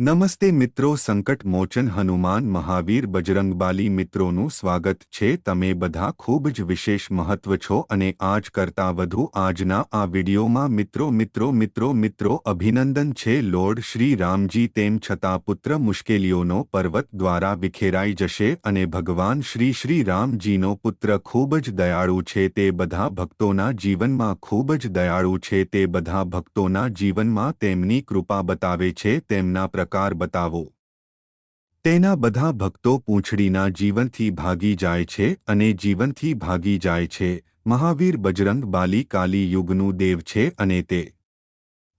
નમસ્તે મિત્રો, સંકટ મોચન હનુમાન મહાવીર બજરંગબાલી મિત્રોનું સ્વાગત છે. તમે બધા ખૂબ જ વિશેષ મહત્વ છો અને આજ કરતાં વધુ આજના આ વિડીયોમાં મિત્રો મિત્રો મિત્રો મિત્રો, અભિનંદન છે. લોર્ડ શ્રી રામજી, તેમ છતાં પુત્ર મુશ્કેલીઓનો પર્વત દ્વારા વિખેરાઈ જશે અને ભગવાન શ્રી શ્રી રામજીનો પુત્ર ખૂબ જ દયાળુ છે. તે બધા ભક્તોના જીવનમાં ખૂબ જ દયાળુ છે. તે બધા ભક્તોના જીવનમાં તેમની કૃપા બતાવે છે. તેમના પ્રકાર બતાવો. તેના બધા ભક્તો પૂંછડીના જીવનથી ભાગી જાય છે અને જીવનથી ભાગી જાય છે. મહાવીર બજરંગ બાલી કાલી યુગનું દેવ છે અને તે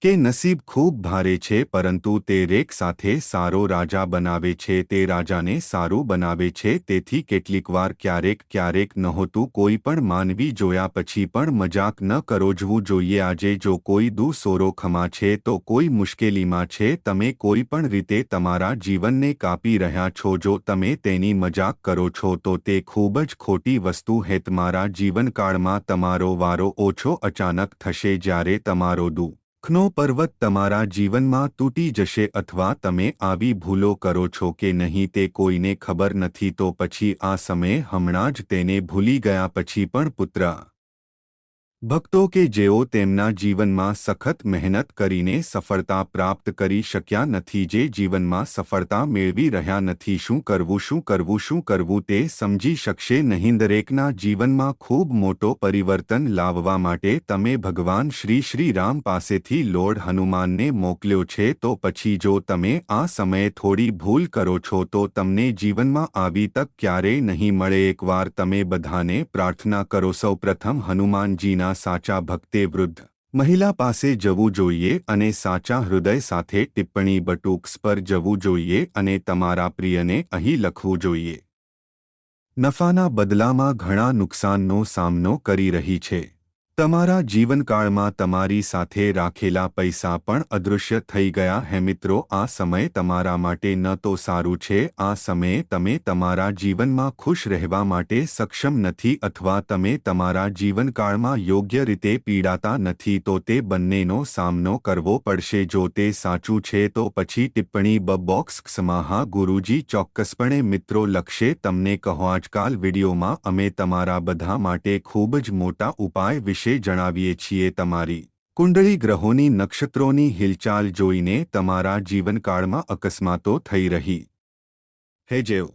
કે નસીબ ખૂબ ભારે છે પરંતુ તે રેક સાથે સારો રાજા બનાવે છે, તે રાજાને સારું બનાવે છે, તેથી કેટલીકવાર ક્યારેક ક્યારેક નહોતું કોઈ પણ માનવી જોયા પછી પણ મજાક ન કરોજવું જોઈએ. આજે જો કોઈ દુ સોરો ખમા છે તો કોઈ મુશ્કેલીમાં છે. તમે કોઈ પણ રીતે તમારા જીવનને કાપી રહ્યા છો. જો તમે તેની મજાક કરો છો તો તે ખૂબ જ ખોટી વસ્તુ હેત. મારા જીવનકાળમાં તમારો વારો ઓછો અચાનક થશે જ્યારે તમારો દુ ખનો પર્વત તમારા જીવનમાં તૂટી જશે અથવા તમે આવી ભૂલો કરો છો કે નહીં તે કોઈને ખબર નથી તો પછી આ સમયે હમણાં જ તેને ભૂલી ગયા પછી પણ પુત્ર ભક્તો કે જેઓ તેમના જીવનમાં સખત મહેનત કરીને સફળતા પ્રાપ્ત કરી શક્યા નથી, જે જીવનમાં સફળતા મેળવી રહ્યા નથી, શું કરવું શું કરવું શું કરવું તે સમજી શકશે નહીં. દરેકના જીવનમાં ખૂબ મોટો પરિવર્તન લાવવા માટે તમે ભગવાન શ્રી શ્રી રામ પાસેથી લોર્ડ હનુમાનને મોકલ્યો છે, તો પછી જો તમે આ સમયે થોડી ભૂલ કરો છો, તો તમને જીવનમાં આવી તક ક્યારેય નહીં મળે. એકવાર તમે બધાને પ્રાર્થના કરો સૌ પ્રથમ હનુમાનજીના સાચા ભક્તે વૃદ્ધ. મહિલા પાસે જવું જોઈએ અને સાચા હૃદય સાથે ટિપ્પણી બટુક્સ પર જવું જોઈએ અને તમારા પ્રિયને અહીં લખવું જોઈએ. નફાના બદલામાં ઘણા નુકસાનનો સામનો કરી રહી છે. તમારા જીવનકાળમાં તમારી સાથે રાખેલા પૈસા પણ અદૃશ્ય થઈ ગયા હે મિત્રો. આ સમય તમારા માટે ન તો સારું છે. આ સમયે તમે તમારા જીવનમાં ખુશ રહેવા માટે સક્ષમ નથી અથવા તમે તમારા જીવનકાળમાં યોગ્ય રીતે પીડાતા નથી તો તે બંનેનો સામનો કરવો પડશે. જો તે સાચું છે તો પછી ટિપ્પણી બ બોક્સ સમાહા ગુરુજી ચોક્કસપણે મિત્રો લખશે. તમને કહો આજકાલ વિડીયોમાં અમે તમારા બધા માટે ખૂબ જ મોટા ઉપાય વિશે વિશે જણાવીએ છીએ તમારી કુંડળી ગ્રહોની નક્ષત્રોની હિલચાલ જોઈને તમારા જીવનકાળમાં અકસ્માતો થઈ રહી. હે જેવ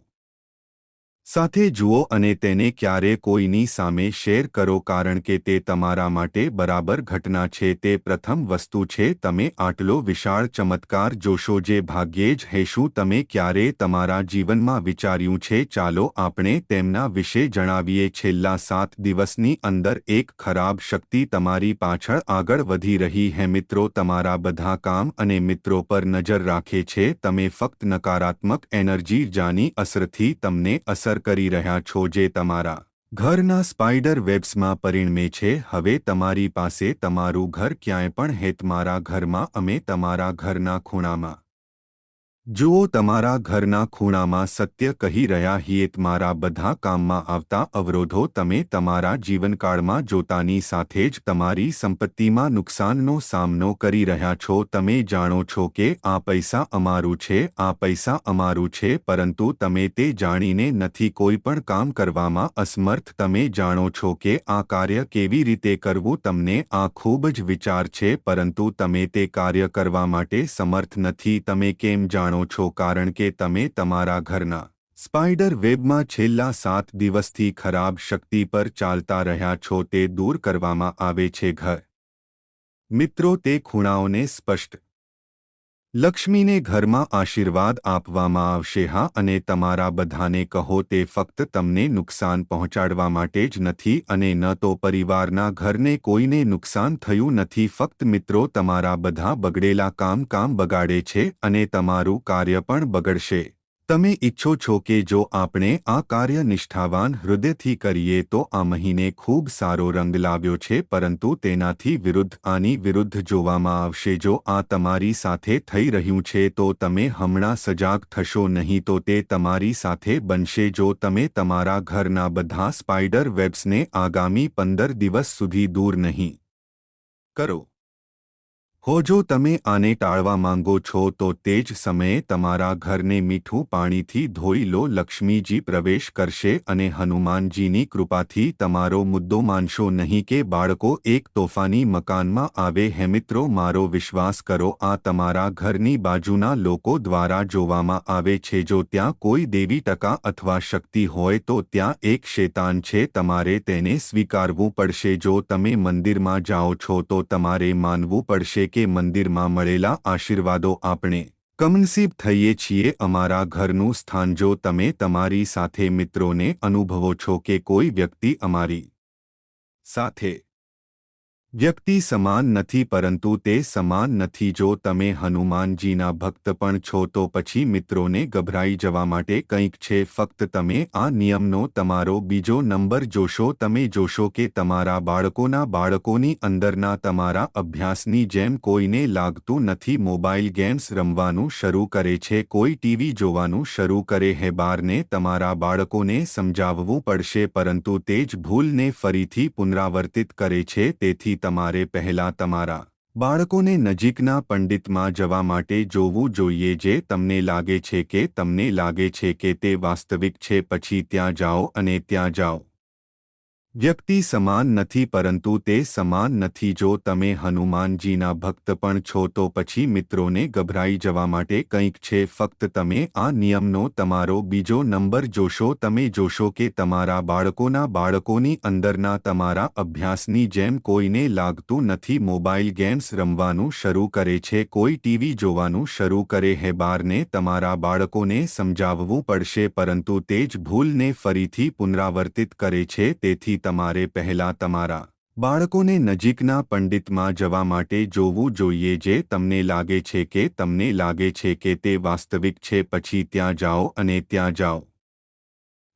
સાથે જુઓ અને તેને ક્યારે કોઈની સામે શેર કરો કારણ કે તે તમારા માટે બરાબર ઘટના છે. તે પ્રથમ વસ્તુ છે, તમે આટલો વિશાળ ચમત્કાર જોશો જે ભાગ્યે જ હેશું તમે ક્યારે તમારા જીવનમાં વિચાર્યું છે. ચાલો આપણે તેમના વિશે જણાવીએ. છેલ્લા સાત દિવસની અંદર એક ખરાબ શક્તિ તમારી પાછળ આગળ વધી રહી હે. મિત્રો, તમારા બધા કામ અને મિત્રો પર નજર રાખે છે. તમે ફક્ત નકારાત્મક એનર્જી જાની અસરથી તમને અસર અસર કરી રહ્યા છો જે તમારા ઘરના સ્પાઇડર વેબ્સમાં પરિણમે છે. હવે તમારી પાસે તમારું ઘર ક્યાંય પણ હેત મારા ઘરમાં, અમે તમારા ઘરના ખૂણામાં જુઓ તમારા ઘરના ખૂણામાં સત્ય કહી રહ્યા હિયે, મારા બધા કામમાં આવતા અવરોધો તમે તમારા જીવનકાળમાં જોતાની સાથે જ તમારી સંપત્તિમાં નુકસાનનો સામનો કરી રહ્યા છો. તમે જાણો છો કે આ પૈસા અમારું છે, આ પૈસા અમારું છે, પરંતુ તમે તે જાણીને નથી કોઈ પણ કામ કરવામાં અસમર્થ. તમે જાણો છો કે આ કાર્ય કેવી રીતે કરવું તમને આ ખૂબ જ વિચાર છે, પરંતુ તમે તે કાર્ય કરવા માટે સમર્થ નથી. તમે કેમ જાણો જાણો છો કારણ કે તમે તમારા ઘરના સ્પાઇડર વેબમાં છેલ્લા સાત દિવસથી ખરાબ શક્તિ પર ચાલતા રહ્યા છો તે દૂર કરવામાં આવે છે ઘર. મિત્રો, તે ખૂણાઓને સ્પષ્ટ લક્ષ્મીને ઘરમાં આશીર્વાદ આપવામાં આવશે, હા, અને તમારા બધાને કહો તે ફક્ત તમને નુકસાન પહોંચાડવા માટે જ નથી અને ન તો પરિવારના ઘરને કોઈને નુકસાન થયું નથી. ફક્ત મિત્રો, તમારા બધા બગડેલા કામ કામ બગાડે છે અને તમારું કાર્ય પણ બગડશે. તમે ઈચ્છો છો કે જો આપણે આ કાર્ય નિષ્ઠાવાન હૃદયથી કરીએ તો આ મહિને ખૂબ સારો રંગ લાવ્યો છે, પરંતુ તેનાથી વિરુદ્ધ આની વિરુદ્ધ જોવામાં આવશે. જો આ તમારી સાથે થઈ રહ્યું છે, તો તમે હમણાં સજાગ થશો નહીં, તો તે તમારી સાથે બનશે. જો તમે તમારા ઘરના બધા સ્પાઇડર વેબ્સને આગામી પંદર દિવસ સુધી દૂર નહીં કરો. હો, જો તમે આને ટાળવા માંગો છો, તો તે જ સમયે તમારા ઘરને મીઠું પાણીથી ધોઈ લો. લક્ષ્મીજી પ્રવેશ કરશે અને હનુમાનજીની કૃપાથી તમારો મુદ્દો માનશો નહીં કે બાળકો એક તોફાની મકાનમાં આવે. હે મિત્રો, મારો વિશ્વાસ કરો, આ તમારા ઘરની બાજુના લોકો દ્વારા જોવામાં આવે છે. જો ત્યાં કોઈ દેવી ટકા અથવા શક્તિ હોય, તો ત્યાં એક શેતાન છે. તમારે તેને સ્વીકારવું પડશે. જો તમે મંદિરમાં જાઓ છો, તો તમારે માનવું પડશે કે મંદિરમાં મળેલા આશીર્વાદો આપણે કમનસીબ થઈએ છીએ અમારા ઘરનું સ્થાન જો તમે તમારી સાથે મિત્રોને અનુભવો છો કે કોઈ વ્યક્તિ અમારી સાથે વ્યક્તિ સમાન નથી પરંતુ તે સમાન નથી. જો તમે હનુમાનજીના ભક્ત પણ છો તો પછી મિત્રોને ગભરાઈ જવા માટે કંઈક છે. ફક્ત તમે આ નિયમનો તમારો બીજો નંબર જોશો. તમે જોશો કે તમારા બાળકોના બાળકોની અંદરના તમારા અભ્યાસની જેમ કોઈને લાગતું નથી. મોબાઈલ ગેમ્સ રમવાનું શરૂ કરે છે. કોઈ ટીવી જોવાનું શરૂ કરે હે. બારને તમારા બાળકોને સમજાવવું પડશે પરંતુ તે જ ભૂલને ફરીથી પુનરાવર્તિત કરે છે. તેથી તમારે પહેલાં તમારા બાળકોને નજીકના પંડિતમાં જવા માટે જોવું જોઈએ જે તમને લાગે છે કે તમને લાગે છે કે તે વાસ્તવિક છે, પછી ત્યાં જાઓ અને ત્યાં જાઓ. વ્યક્તિ સમાન નથી પરંતુ તે સમાન નથી. જો તમે હનુમાનજીના ભક્ત પણ છો તો પછી મિત્રોને ગભરાઈ જવા માટે કંઈક છે. ફક્ત તમે આ નિયમનો તમારો બીજો નંબર જોશો. તમે જોશો કે તમારા બાળકોના બાળકોની અંદરના તમારા અભ્યાસની જેમ કોઈને લાગતું નથી. મોબાઈલ ગેમ્સ રમવાનું શરૂ કરે છે. કોઈ ટીવી જોવાનું શરૂ કરે હે. બારને તમારા બાળકોને સમજાવવું પડશે પરંતુ તે જ ભૂલને ફરીથી પુનરાવર્તિત કરે છે. તેથી તમારે પહેલાં તમારા બાળકોને નજીકના પંડિતમાં જવા માટે જોવું જોઈએ જે તમને લાગે છે કે તમને લાગે છે કે તે વાસ્તવિક છે, પછી ત્યાં જાઓ અને ત્યાં જાઓ.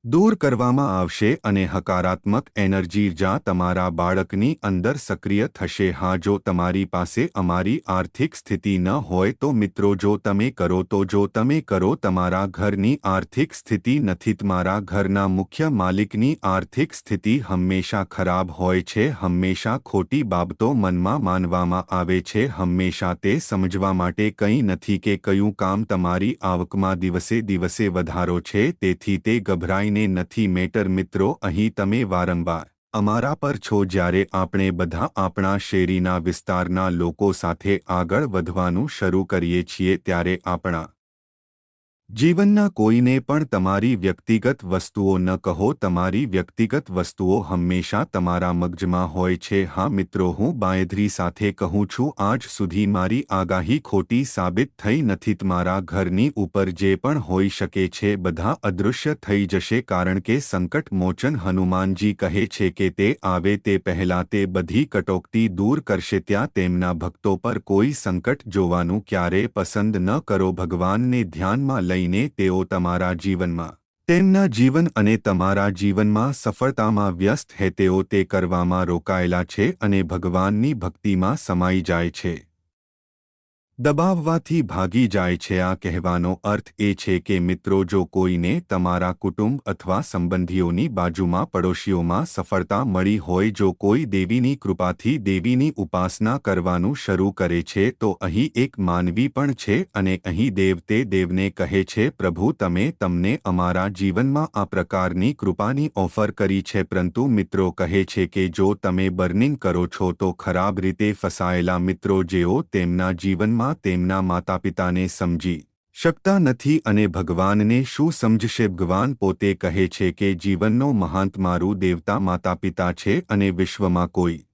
દૂર કરવામાં આવશે અને હકારાત્મક એનર્જી જ્યાં તમારા બાળકની અંદર સક્રિય થશે. હા, જો તમારી પાસે અમારી આર્થિક સ્થિતિ ન હોય તો મિત્રો, જો તમે કરો, તો જો તમે કરો, તમારા ઘરની આર્થિક સ્થિતિ નથી. તમારા ઘરના મુખ્ય માલિકની આર્થિક સ્થિતિ હંમેશા ખરાબ હોય છે. હંમેશા ખોટી બાબતો મનમાં માનવામાં આવે છે. હંમેશા તે સમજવા માટે કંઈ નથી કે કયું કામ તમારી આવકમાં દિવસે દિવસે વધારો છે. તેથી તે ગભરાઈને નથી મેટર મિત્રો, અહીં તમે વારંવાર અમારા પર છો જ્યારે આપણે બધા આપણા શેરીના વિસ્તારના લોકો સાથે આગળ વધવાનું શરૂ કરીએ છીએ ત્યારે આપણા જીવનના કોઈને પણ તમારી વ્યક્તિગત વસ્તુઓ ન કહો, તમારી વ્યક્તિગત વસ્તુઓ હંમેશા તમારા મગજમાં હોય છે. હા, મિત્રો, હું બાંયધરી સાથે કહું છું, આજ સુધી મારી આગાહી ખોટી સાબિત થઈ નથી. મારા ઘરની ઉપર જે પણ હોઈ શકે છે, બધા અદૃશ્ય થઈ જશે કારણ કે સંકટ મોચન હનુમાનજી કહે છે કે તે આવે તે પહેલા તે બધી કટોકટી દૂર કરશે, ત્યાં તેમના ભક્તો પર કોઈ સંકટ જોવાનું ક્યારે પસંદ ન કરો. ભગવાનને ધ્યાનમાં લઈ લઈને તેઓ તમારા જીવનમાં, તેમના જીવન અને તમારા જીવનમાં સફળતામાં વ્યસ્ત હે તેઓ તે કરવામાં રોકાયેલા છે અને ભગવાનની ભક્તિમાં સમાઈ જાય છે. દબાવવાથી ભાગી જાય છે. આ કહેવાનો અર્થ એ છે કે મિત્રો, જો કોઈને તમારા કુટુંબ અથવા સંબંધીઓની બાજુમાં પડોશીઓમાં સફળતા મળી હોય, જો કોઈ દેવીની કૃપાથી દેવીની ઉપાસના કરવાનું શરૂ કરે છે, તો અહીં એક માનવી પણ છે અને અહીં દેવ તે દેવને કહે છે, પ્રભુ, તમે તમને અમારા જીવનમાં આ પ્રકારની કૃપાની ઓફર કરી છે. પરંતુ મિત્રો કહે છે કે જો તમે બર્નિંગ કરો છો, તો ખરાબ રીતે ફસાયેલા મિત્રો જેઓ તેમના જીવનમાં તેમના માતાપિતાને સમજી શકતા નથી અને ભગવાનને શું સમજશે? ભગવાન પોતે કહે છે કે જીવનનો મહાંત મારું દેવતા માતાપિતા છે અને વિશ્વમાં કોઈ